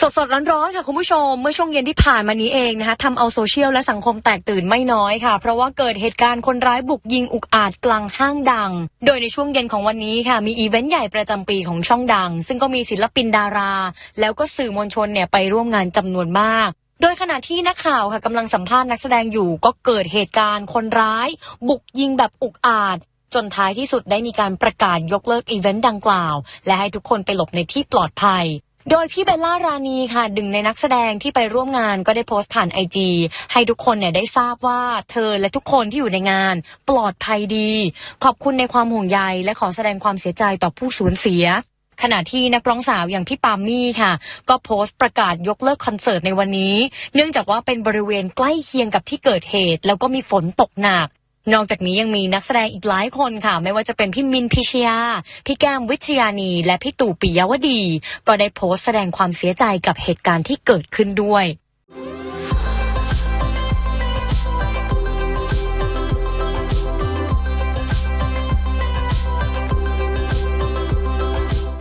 สดสดๆร้อนๆค่ะคุณผู้ชม เมื่อช่วงเย็นที่ผ่านมานี้เองนะคะทำเอาโซเชียลและสังคมแตกตื่นไม่น้อยค่ะ เพราะว่าเกิดเหตุการณ์คนร้ายบุกยิงอุกอาจกลางห้างดัง โดยในช่วงเย็นของวันนี้ค่ะ มีอีเวนต์ใหญ่ประจำปีของช่องดัง ซึ่งก็มีศิลปินดารา แล้วก็สื่อมวลชนเนี่ยไปร่วมงานจำนวนมาก โดยขณะที่นักข่าวค่ะกำลังสัมภาษณ์นักแสดงอยู่ก็เกิดเหตุการณ์คนร้าย บุกยิงแบบอุกอาจจนท้ายที่สุดได้มีการประกาศยกเลิกอีเวนต์ดังกล่าว และให้ทุกคนไปหลบในที่ปลอดภัย โดยพี่เบลล่ารานีค่ะดึงในนักแสดงที่ไปร่วมงานก็ได้โพสต์ผ่านไอจีให้ทุกคนเนี่ยได้ทราบว่าเธอและทุกคนที่อยู่ในงานปลอดภัยดี ขอบคุณในความห่วงใยและขอแสดงความเสียใจต่อผู้สูญเสียขณะที่นักร้องสาวอย่างพี่ปามมี่ค่ะ ก็โพสต์ประกาศยกเลิกคอนเสิร์ตในวันนี้ เนื่องจากว่าเป็นบริเวณใกล้เคียงกับที่เกิดเหตุ แล้วก็มีฝนตกหนัก นอกจากนี้ยังมีนักแสดงอีกหลายคนค่ะ ไม่ว่าจะเป็นพี่มินพิชยา พี่แก้มวิชยานี และพี่ตู่ปิยวดี ก็ได้โพสต์แสดงความเสียใจกับเหตุการณ์ที่เกิดขึ้นด้วย